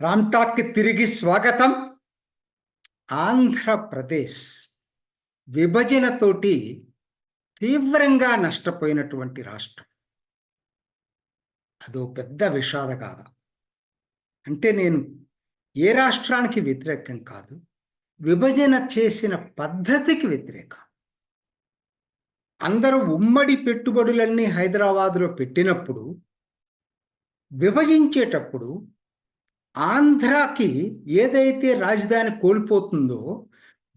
రామ్టాక్కి తిరిగి స్వాగతం. ఆంధ్రప్రదేశ్ విభజనతోటి తీవ్రంగా నష్టపోయినటువంటి రాష్ట్రం. అదో పెద్ద విషాద కాదా అంటే నేను ఏ రాష్ట్రానికి వ్యతిరేకం కాదు విభజన చేసిన పద్ధతికి వ్యతిరేకం. అందరూ ఉమ్మడి పెట్టుబడులన్నీ హైదరాబాదులో పెట్టినప్పుడు విభజించేటప్పుడు ఆంధ్రాకి ఏదైతే రాజధాని కోల్పోతుందో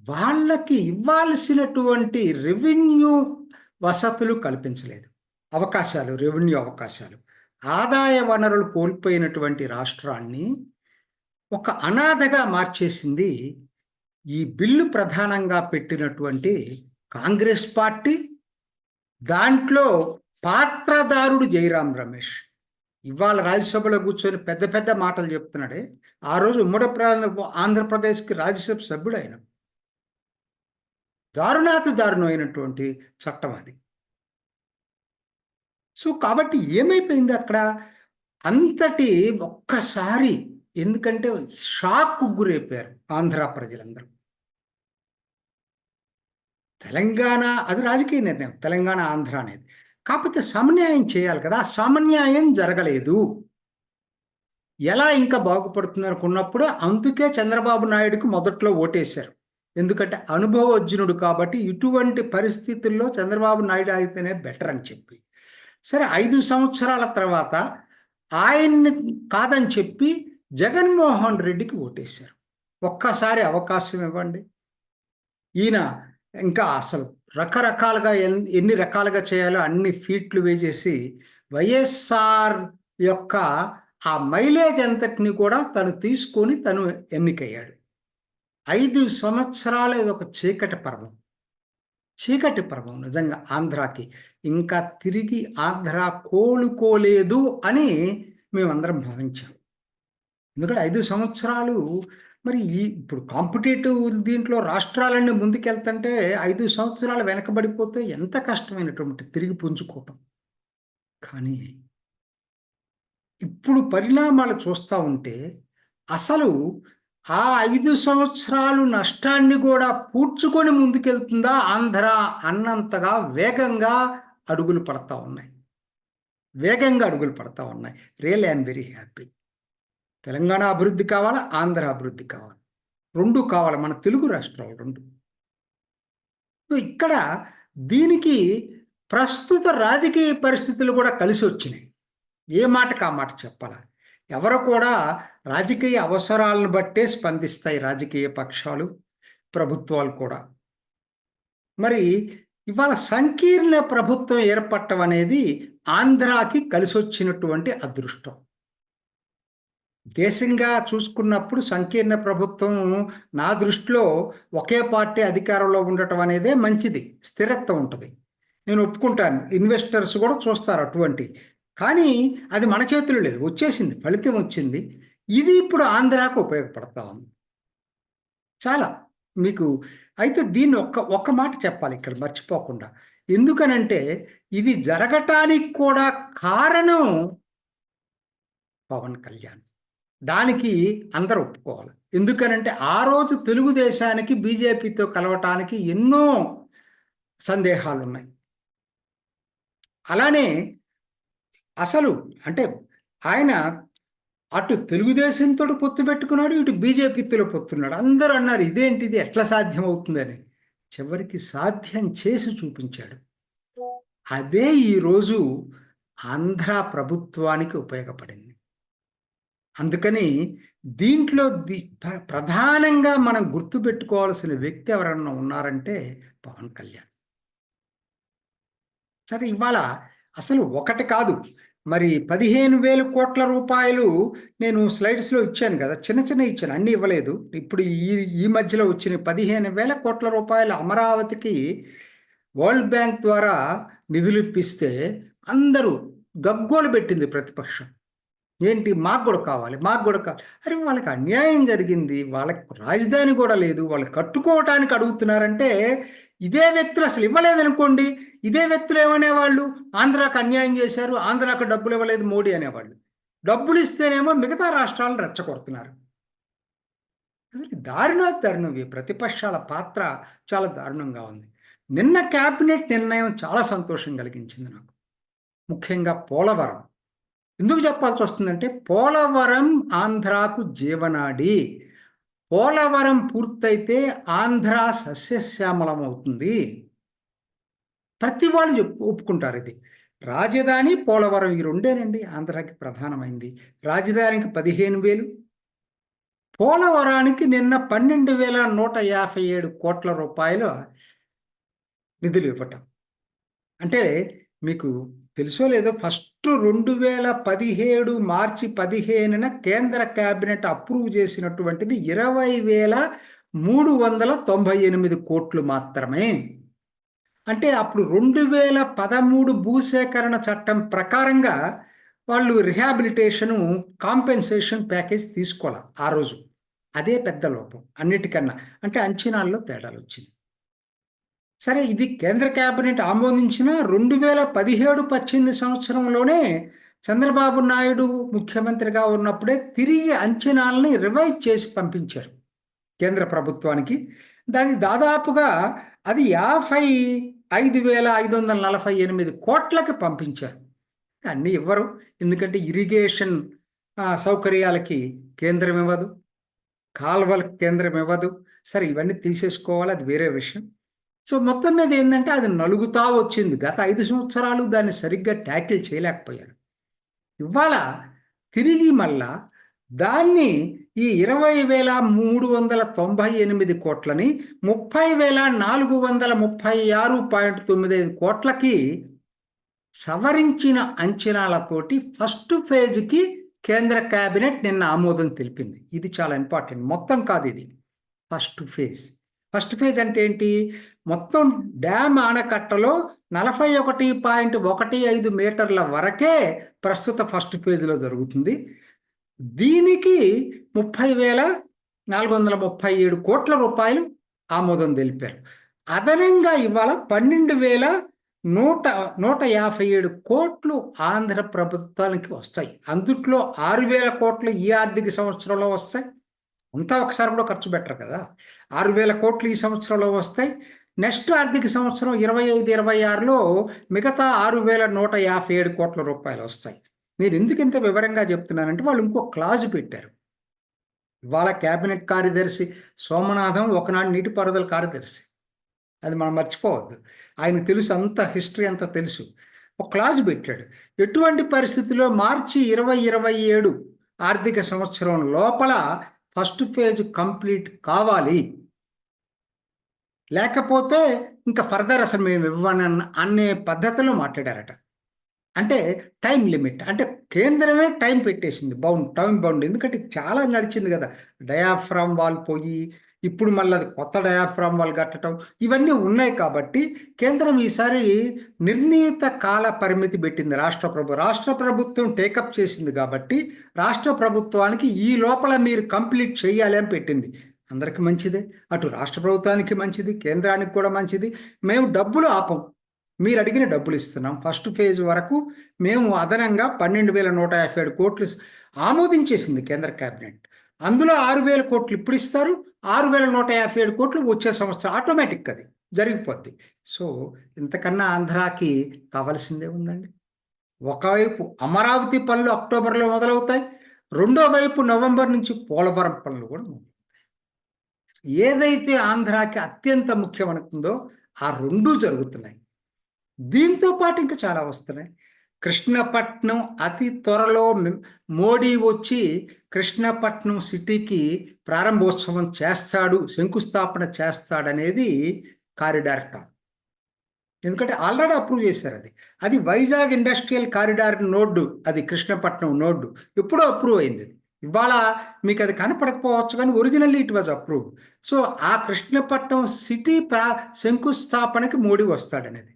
వాళ్ళకి ఇవ్వాల్సినటువంటి రెవెన్యూ వసతులు కల్పించలేదు. అవకాశాలు రెవెన్యూ అవకాశాలు. ఆదాయ వనరులు కోల్పోయినటువంటి రాష్ట్రాన్ని ఒక అనాథగా మార్చేసింది ఈ బిల్లు ప్రధానంగా పెట్టినటువంటి కాంగ్రెస్ పార్టీ దాంట్లో పాత్రదారుడు జయరాం రమేష్. ఇవాళ రాజ్యసభలో కూర్చొని పెద్ద పెద్ద మాటలు చెప్తున్నాడే. ఆ రోజు ఉమ్మడి ఆంధ్రప్రదేశ్కి రాజ్యసభ సభ్యుడు ఆయన దారుణాతి దారుణమైనటువంటి చట్టం అది. సో కాబట్టి ఏమైపోయింది అక్కడ? అంతటి ఒక్కసారి ఎందుకంటే షాక్ గురైపోయారు ఆంధ్ర ప్రజలందరూ. తెలంగాణ అది రాజకీయ నిర్ణయం తెలంగాణ ఆంధ్ర అనేది. కాకపోతే సమన్యాయం చేయాలి కదా సమన్యాయం జరగలేదు. ఎలా ఇంకా బాగుపడుతుంది అనుకున్నప్పుడు అందుకే చంద్రబాబు నాయుడుకు మొదట్లో ఓటేశారు. ఎందుకంటే అనుభవజ్ఞుడు కాబట్టి ఇటువంటి పరిస్థితుల్లో చంద్రబాబు నాయుడు అయితేనే బెటర్ అని చెప్పి. సరే ఐదు సంవత్సరాల తర్వాత ఆయన్ని కాదని చెప్పి జగన్మోహన్ రెడ్డికి ఓటేశారు. ఒక్కసారి అవకాశం ఇవ్వండి. ఈయన ఇంకా అసలు రకరకాలుగా ఎన్ని రకాలుగా చేయాలో అన్ని ఫీట్లు వేసేసి వైఎస్ఆర్ యొక్క ఆ మైలేజ్ అంతటిని కూడా తను తీసుకొని తను ఎన్నికయ్యాడు. ఐదు సంవత్సరాలు ఒక చీకటి పర్వం. చీకటి పర్వం నిజంగా ఆంధ్రాకి. ఇంకా తిరిగి ఆంధ్ర కోలుకోలేదు అని మేమందరం భావించాం. ఎందుకంటే ఐదు సంవత్సరాలు మరి ఈ ఇప్పుడు కాంపిటేటివ్ దీంట్లో రాష్ట్రాలన్నీ ముందుకెళ్తుంటే ఐదు సంవత్సరాలు వెనకబడిపోతే ఎంత కష్టమైనటువంటి తిరిగి పుంజుకోవటం. కానీ ఇప్పుడు పరిణామాలు చూస్తూ ఉంటే అసలు ఆ ఐదు సంవత్సరాలు నష్టాన్ని కూడా పూడ్చుకొని ముందుకెళ్తుందా ఆంధ్ర అన్నంతగా వేగంగా అడుగులు పడతా ఉన్నాయి. వేగంగా అడుగులు పడతా ఉన్నాయి. Real I'm very happy. Telangana అభివృద్ధి కావాలా? ఆంధ్ర అభివృద్ధి కావాలి? రెండు కావాలి. మన తెలుగు రాష్ట్రాలు రెండు. ఇక్కడ దీనికి ప్రస్తుత రాజకీయ పరిస్థితులు కూడా కలిసి వచ్చినాయి. ఏ మాటకు ఆ మాట చెప్పాలా? ఎవరు కూడా రాజకీయ అవసరాలను బట్టే స్పందిస్తాయి రాజకీయ పక్షాలు ప్రభుత్వాలు కూడా. మరి ఇవాళ సంకీర్ణ ప్రభుత్వం ఏర్పడటం అనేది ఆంధ్రాకి కలిసొచ్చినటువంటి అదృష్టం. దేశంగా చూసుకున్నప్పుడు సంకీర్ణ ప్రభుత్వం నా దృష్టిలో ఒకే పార్టీ అధికారంలో ఉండటం అనేదే మంచిది స్థిరత్వం ఉంటుంది. నేను ఒప్పుకుంటాను ఇన్వెస్టర్స్ కూడా చూస్తారు అటువంటి. కానీ అది మన చేతులు లేదు వచ్చేసింది ఫలితం వచ్చింది. ఇది ఇప్పుడు ఆంధ్రాకు ఉపయోగపడతా ఉంది. చాలా మీకు అయితే దీన్ని ఒక్క ఒక్క మాట చెప్పాలి ఇక్కడ మర్చిపోకుండా. ఎందుకనంటే ఇది జరగటానికి కూడా కారణం పవన్ కళ్యాణ్. దానికి అందరూ ఒప్పుకోవాలి. ఎందుకనంటే ఆ రోజు తెలుగుదేశానికి బీజేపీతో కలవటానికి ఎన్నో సందేహాలు ఉన్నాయి అలానే అసలు అంటే ఆయన అటు తెలుగుదేశంతో పొత్తు పెట్టుకున్నాడు ఇటు బీజేపీతో పొత్తున్నాడు. అందరూ అన్నారు ఇదేంటిది? ఎట్లా సాధ్యం అవుతుందని చివరికి సాధ్యం చేసి చూపించాడు. అదే ఈరోజు ఆంధ్ర ప్రభుత్వానికి ఉపయోగపడింది. అందుకని దీంట్లో ప్రధానంగా మనం గుర్తుపెట్టుకోవాల్సిన వ్యక్తి ఎవరన్నా ఉన్నారంటే పవన్ కళ్యాణ్. సరే ఇవాళ అసలు ఒకటి కాదు. మరి పదిహేను వేల కోట్ల రూపాయలు నేను స్లైడ్స్లో ఇచ్చాను కదా చిన్న చిన్న ఇచ్చాను అన్నీ ఇవ్వలేదు. ఇప్పుడు ఈ ఈ మధ్యలో వచ్చిన పదిహేను వేల కోట్ల రూపాయలు అమరావతికి వరల్డ్ బ్యాంక్ ద్వారా నిధులు ఇప్పిస్తే అందరూ గగ్గోలు పెట్టింది ప్రతిపక్షం. ఏంటి? మాకు కూడా కావాలి మాకు కూడా కావాలి అరే వాళ్ళకి అన్యాయం జరిగింది వాళ్ళకి రాజధాని కూడా లేదు వాళ్ళు కట్టుకోవటానికి అడుగుతున్నారంటే ఇదే వ్యక్తులు అసలు ఇవ్వలేదనుకోండి. ఇదే వ్యక్తులు ఏమనేవాళ్ళు? ఆంధ్రాకు అన్యాయం చేశారు ఆంధ్రాకు డబ్బులు ఇవ్వలేదు మోడీ అనేవాళ్ళు. డబ్బులు ఇస్తేనేమో మిగతా రాష్ట్రాలను రెచ్చగొడుతున్నారు. అసలు దారుణ దారుణం. ఈ ప్రతిపక్షాల పాత్ర చాలా దారుణంగా ఉంది. నిన్న క్యాబినెట్ నిర్ణయం చాలా సంతోషం కలిగించింది నాకు. ముఖ్యంగా పోలవరం. ఎందుకు చెప్పాల్సి వస్తుందంటే పోలవరం ఆంధ్రాకు జీవనాడి. పోలవరం పూర్తయితే ఆంధ్ర సస్యశ్యామలం అవుతుంది. ప్రతి వాళ్ళు చెప్పు ఒప్పుకుంటారు ఇది. రాజధాని పోలవరం ఈ రెండేనండి ఆంధ్రాకి ప్రధానమైంది. రాజధానికి పదిహేను వేలు. పోలవరానికి నిన్న పన్నెండు వేల నూట యాభై ఏడు కోట్ల రూపాయలు నిధులు ఇవ్వటం. అంటే మీకు తెలుసో లేదో ఫస్ట్ రెండు వేల పదిహేడు మార్చి పదిహేనున కేంద్ర కేబినెట్ అప్రూవ్ చేసినటువంటిది ఇరవై వేల మూడు వందల తొంభై ఎనిమిది కోట్లు మాత్రమే. అంటే అప్పుడు రెండు వేల పదమూడు భూసేకరణ చట్టం ప్రకారంగా వాళ్ళు రిహాబిలిటేషను కాంపెన్సేషన్ ప్యాకేజ్ తీసుకోవాలి ఆ రోజు. అదే పెద్ద లోపం అన్నిటికన్నా. అంటే అంచనాల్లో తేడాలు వచ్చింది సరే ఇది కేంద్ర కేబినెట్ ఆమోదించిన రెండు వేల పదిహేడు పద్దెనిమిది సంవత్సరంలోనే చంద్రబాబు నాయుడు ముఖ్యమంత్రిగా ఉన్నప్పుడే తిరిగి అంచనాలని రివైజ్ చేసి పంపించారు కేంద్ర ప్రభుత్వానికి. దాని దాదాపుగా అది యాభై ఐదు వేల ఐదు వందల నలభై ఎనిమిది కోట్లకి పంపించారు. అన్నీ ఇవ్వరు ఎందుకంటే ఇరిగేషన్ సౌకర్యాలకి కేంద్రం ఇవ్వదు కాలువలకు కేంద్రం ఇవ్వదు. సరే ఇవన్నీ తీసేసుకోవాలి అది వేరే విషయం. సో మొత్తం మీద ఏంటంటే అది నలుగుతా వచ్చింది. గత ఐదు సంవత్సరాలు దాన్ని సరిగ్గా ట్యాకిల్ చేయలేకపోయారు. ఇవాళ తిరిగి మళ్ళా దాన్ని ఈ ఇరవై వేల మూడు వందల తొంభై ఎనిమిది కోట్లని ముప్పై వేల నాలుగు వందల ముప్పై ఆరు పాయింట్ తొమ్మిది ఐదు కోట్లకి సవరించిన అంచనాలతోటి ఫస్ట్ ఫేజ్కి కేంద్ర కేబినెట్ నిన్న ఆమోదం తెలిపింది. ఇది చాలా ఇంపార్టెంట్. మొత్తం కాదు ఇది. First phase. ఫస్ట్ ఫేజ్ అంటే ఏంటి? మొత్తం డ్యామ్ ఆనకట్టలో నలభై ఒకటి పాయింట్ ఒకటి ఐదు మీటర్ల వరకే ప్రస్తుత ఫస్ట్ ఫేజ్లో జరుగుతుంది. దీనికి ముప్పై వేల నాలుగు వందల ముప్పై ఏడు కోట్ల రూపాయలు ఆమోదం తెలిపారు. అదనంగా ఇవాళ పన్నెండు వేల నూట నూట యాభై ఏడు కోట్లు ఆంధ్ర ప్రభుత్వానికి వస్తాయి. అందుట్లో ఆరు వేల కోట్లు ఈ ఆర్థిక సంవత్సరంలో వస్తాయి. అంతా ఒకసారి కూడా ఖర్చు పెట్టరు కదా. ఆరు వేల కోట్లు ఈ సంవత్సరంలో వస్తాయి. నెక్స్ట్ ఆర్థిక సంవత్సరం ఇరవై ఐదు ఇరవై ఆరులో మిగతా ఆరు వేల నూట యాభై ఏడు కోట్ల రూపాయలు వస్తాయి. మీరు ఎందుకు ఇంత వివరంగా చెప్తున్నానంటే వాళ్ళు ఇంకో క్లాజు పెట్టారు. ఇవాళ కేబినెట్ కార్యదర్శి సోమనాథం ఒకనాడు నీటిపారుదల కార్యదర్శి. అది మనం మర్చిపోవద్దు. ఆయన తెలుసు అంత హిస్టరీ అంతా తెలుసు. ఒక క్లాజ్ పెట్టాడు. ఎటువంటి పరిస్థితిలో మార్చి ఇరవై ఇరవై ఏడు ఆర్థిక సంవత్సరం లోపల ఫస్ట్ ఫేజ్ కంప్లీట్ కావాలి. లేకపోతే ఇంకా ఫర్దర్ అసలు మేము ఇవ్వనన్న అనే పద్ధతిలో మాట్లాడారట. అంటే టైం లిమిట్ అంటే కేంద్రమే టైం పెట్టేసింది బౌండ్ టైం బౌండ్. ఎందుకంటే చాలా నడిచింది కదా డయాఫ్రామ్ వాల్ పోయి ఇప్పుడు మళ్ళీ అది కొత్త డయాఫ్రామ్ వాళ్ళు కట్టడం ఇవన్నీ ఉన్నాయి కాబట్టి కేంద్రం ఈసారి నిర్ణీత కాల పరిమితి పెట్టింది రాష్ట్ర ప్రభు రాష్ట్ర ప్రభుత్వం టేకప్ చేసింది కాబట్టి రాష్ట్ర ప్రభుత్వానికి ఈ లోపల మీరు కంప్లీట్ చేయాలి అని పెట్టింది. అందరికి మంచిదే. అటు రాష్ట్ర ప్రభుత్వానికి మంచిది కేంద్రానికి కూడా మంచిది. మేము డబ్బులు ఆపం. మీరు అడిగిన డబ్బులు ఇస్తున్నాం. ఫస్ట్ ఫేజ్ వరకు మేము అదనంగా పన్నెండు వేల నూట యాభై ఏడు కోట్లు ఆమోదించేసింది కేంద్ర కేబినెట్ అందులో ఆరు వేల కోట్లు ఇప్పుడు ఇస్తారు ఆరు వేల నూట యాభై ఏడు కోట్లు వచ్చే సంవత్సరం ఆటోమేటిక్ అది జరిగిపోద్ది. సో ఇంతకన్నా ఆంధ్రాకి కావాల్సిందే ఉందండి. ఒకవైపు అమరావతి పనులు అక్టోబర్లో మొదలవుతాయి రెండో వైపు నవంబర్ నుంచి పోలవరం పనులు కూడా మొదలవుతాయి. ఏదైతే ఆంధ్రాకి అత్యంత ముఖ్యమనుకుందో ఆ రెండూ జరుగుతున్నాయి. దీంతో పాటు ఇంకా చాలా వస్తున్నాయి. కృష్ణపట్నం అతి త్వరలో మోడీ వచ్చి కృష్ణపట్నం సిటీకి ప్రారంభోత్సవం చేస్తాడు శంకుస్థాపన చేస్తాడనేది కారిడార్ టాక్. ఎందుకంటే ఆల్రెడీ అప్రూవ్ చేశారు అది. అది వైజాగ్ ఇండస్ట్రియల్ కారిడార్ నోడ్డు అది కృష్ణపట్నం నోడ్డు. ఎప్పుడో అప్రూవ్ అయింది ఇవాళ మీకు అది కనపడకపోవచ్చు కానీ originally it was approve so ఆ కృష్ణపట్నం సిటీ ప్రా శంకుస్థాపనకి మోడీ వస్తాడనేది.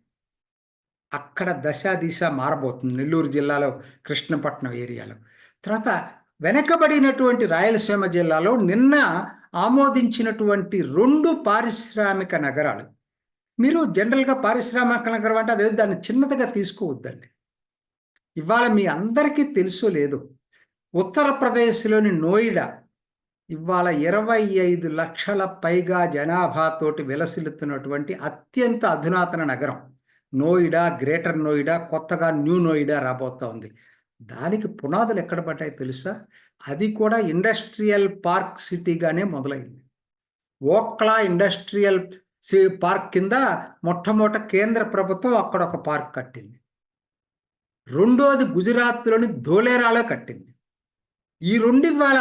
అక్కడ దశ దిశ మారబోతుంది నెల్లూరు జిల్లాలో కృష్ణపట్నం ఏరియాలో. తర్వాత వెనకబడినటువంటి రాయలసీమ జిల్లాలో నిన్న ఆమోదించినటువంటి రెండు పారిశ్రామిక నగరాలు. మీరు జనరల్గా పారిశ్రామిక నగరం అంటే అదే దాన్ని చిన్నదిగా తీసుకోవద్దండి. ఇవాళ మీ అందరికీ తెలుసు లేదు. ఉత్తరప్రదేశ్లోని నోయిడా ఇవాళ ఇరవై ఐదు లక్షల పైగా జనాభాతోటి విలసిల్లుతున్నటువంటి అత్యంత అధునాతన నగరం. నోయిడా గ్రేటర్ నోయిడా కొత్తగా న్యూ నోయిడా రాబోతా ఉంది. దానికి పునాదులు ఎక్కడ పడ్డాయి తెలుసా? అది కూడా ఇండస్ట్రియల్ పార్క్ సిటీగానే మొదలైంది. ఓక్లా ఇండస్ట్రియల్ సి- పార్క్ కింద మొట్టమొదట కేంద్ర ప్రభుత్వం అక్కడ ఒక పార్క్ కట్టింది. రెండోది గుజరాత్లోని ధోలేరాలో కట్టింది. ఈ రెండు ఇవాళ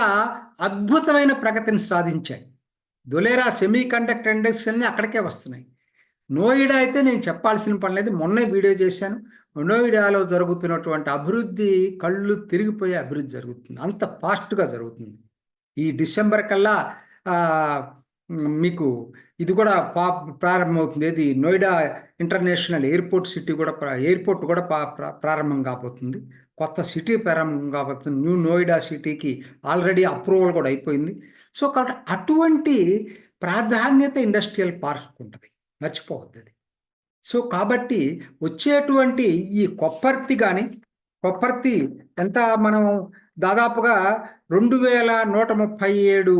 అద్భుతమైన ప్రగతిని సాధించాయి. దులేరా సెమీ కండక్టర్ ఇండెక్స్ అక్కడికే వస్తున్నాయి. నోయిడా అయితే నేను చెప్పాల్సిన పని లేదు. మొన్నే వీడియో చేశాను. నోయిడాలో జరుగుతున్నటువంటి అభివృద్ధి కళ్ళు తిరిగిపోయే అభివృద్ధి జరుగుతుంది. అంత ఫాస్ట్గా జరుగుతుంది. ఈ డిసెంబర్ కల్లా మీకు ఇది కూడా పా- ప్రారంభమవుతుంది. ఇది నోయిడా ఇంటర్నేషనల్ ఎయిర్పోర్ట్ సిటీ కూడా ఎయిర్పోర్ట్ కూడా పా- ప్రారంభం కాబోతుంది. కొత్త సిటీ ప్రారంభం కాబోతుంది. న్యూ నోయిడా సిటీకి ఆల్రెడీ అప్రూవల్ కూడా అయిపోయింది. సో కాబట్టి అటువంటి ప్రాధాన్యత ఇండస్ట్రియల్ పార్క్ ఉంటుంది. మర్చిపోవద్దు అది. సో కాబట్టి వచ్చేటువంటి ఈ కొప్పర్తి కానీ కొప్పర్తి ఎంత మనం దాదాపుగా రెండు వేల నూట ముప్పై ఏడు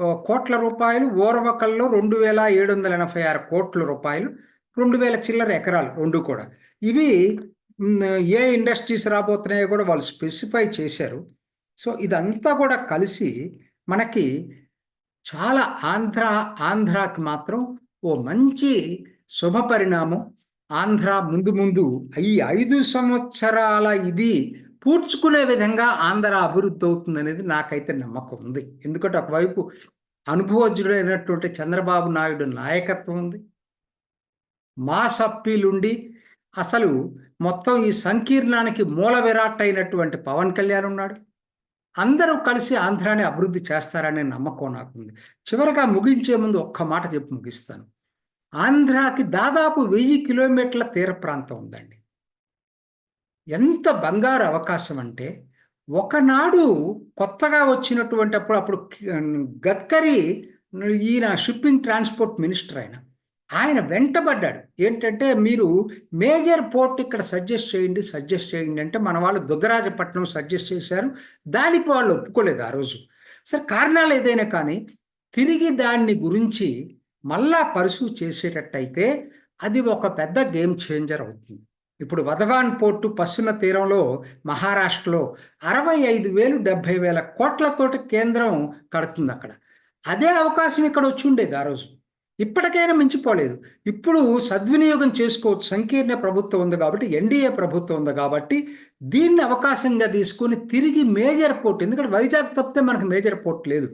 కోట్ల రూపాయలు ఓరవకల్లో రెండు వేల ఏడు వందల ఎనభై ఆరు కోట్ల రూపాయలు రెండు వేల చిల్లర ఎకరాలు రెండు కూడా. ఇవి ఏ ఇండస్ట్రీస్ రాబోతున్నాయో కూడా వాళ్ళు స్పెసిఫై చేశారు. సో ఇదంతా కూడా కలిసి మనకి చాలా ఆంధ్ర ఆంధ్రాకి మాత్రం ఓ మంచి శుభ పరిణామం. ఆంధ్ర ముందు ముందు ఈ ఐదు సంవత్సరాల ఇది పూడ్చుకునే విధంగా ఆంధ్ర అభివృద్ధి అవుతుంది అనేది నాకైతే నమ్మకం ఉంది. ఎందుకంటే ఒకవైపు అనుభవజ్ఞుడైనటువంటి చంద్రబాబు నాయుడు నాయకత్వం ఉంది. మాస్ అప్పీలుండి అసలు మొత్తం ఈ సంకీర్ణానికి మూల విరాట్ అయినటువంటి పవన్ కళ్యాణ్ ఉన్నాడు. అందరూ కలిసి ఆంధ్రాని అభివృద్ధి చేస్తారనే నమ్మకం నాకుంది. చివరగా ముగించే ముందు ఒక్క మాట చెప్పి ముగిస్తాను. ఆంధ్రాకి దాదాపు వెయ్యి కిలోమీటర్ల తీర ప్రాంతం ఉందండి. ఎంత బంగారు అవకాశం అంటే ఒకనాడు కొత్తగా వచ్చినటువంటి అప్పుడు అప్పుడు గడ్కరీ ఈయన షిప్పింగ్ ట్రాన్స్పోర్ట్ మినిస్టర్ ఆయన. ఆయన వెంటబడ్డాడు. ఏంటంటే మీరు మేజర్ పోర్ట్ ఇక్కడ సజెస్ట్ చేయండి సజెస్ట్ చేయండి అంటే మన వాళ్ళు దుగ్గరాజపట్నం సజెస్ట్ చేశారు. దానికి వాళ్ళు ఒప్పుకోలేదు ఆ రోజు. సరే కారణాలు ఏదైనా కానీ తిరిగి దాన్ని గురించి మళ్ళా పరిశువు చేసేటట్టయితే అది ఒక పెద్ద గేమ్ చేంజర్ అవుతుంది. ఇప్పుడు వధవాన్ పోర్టు పశ్చిమ తీరంలో మహారాష్ట్రలో అరవై ఐదు వేలు డెబ్బై వేల కోట్లతోటి కేంద్రం కడుతుంది అక్కడ. అదే అవకాశం ఇక్కడ వచ్చి ఉండేది ఆ రోజు. ఇప్పటికైనా మించిపోలేదు. ఇప్పుడు సద్వినియోగం చేసుకోవచ్చు. సంకీర్ణ ప్రభుత్వం ఉంది కాబట్టి ఎన్డీఏ ప్రభుత్వం ఉంది కాబట్టి దీన్ని అవకాశంగా తీసుకొని తిరిగి మేజర్ పోర్ట్ ఎందుకంటే వైజాగ్ తప్పితే మనకు మేజర్ పోర్ట్ లేదు.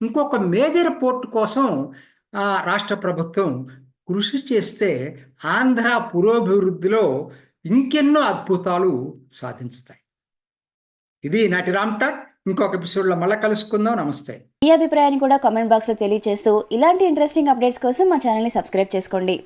ఇంకొక మేజర్ పోర్ట్ కోసం రాష్ట్ర ప్రభుత్వం కృషి చేస్తే ఆంధ్ర పురోభివృద్ధిలో ఇంకెన్నో అద్భుతాలు సాధించుతాయి. ఇది నాటి రామ్ టాక్ ఇంకొక ఎపిసోడ్లో మళ్ళీ కలుసుకుందాం. నమస్తే. మీ అభిప్రాయాన్ని కూడా కామెంట్ బాక్స్లో తెలియజేస్తూ ఇలాంటి ఇంట్రెస్టింగ్ అప్డేట్స్ కోసం మా ఛానల్ని సబ్స్క్రైబ్ చేసుకోండి.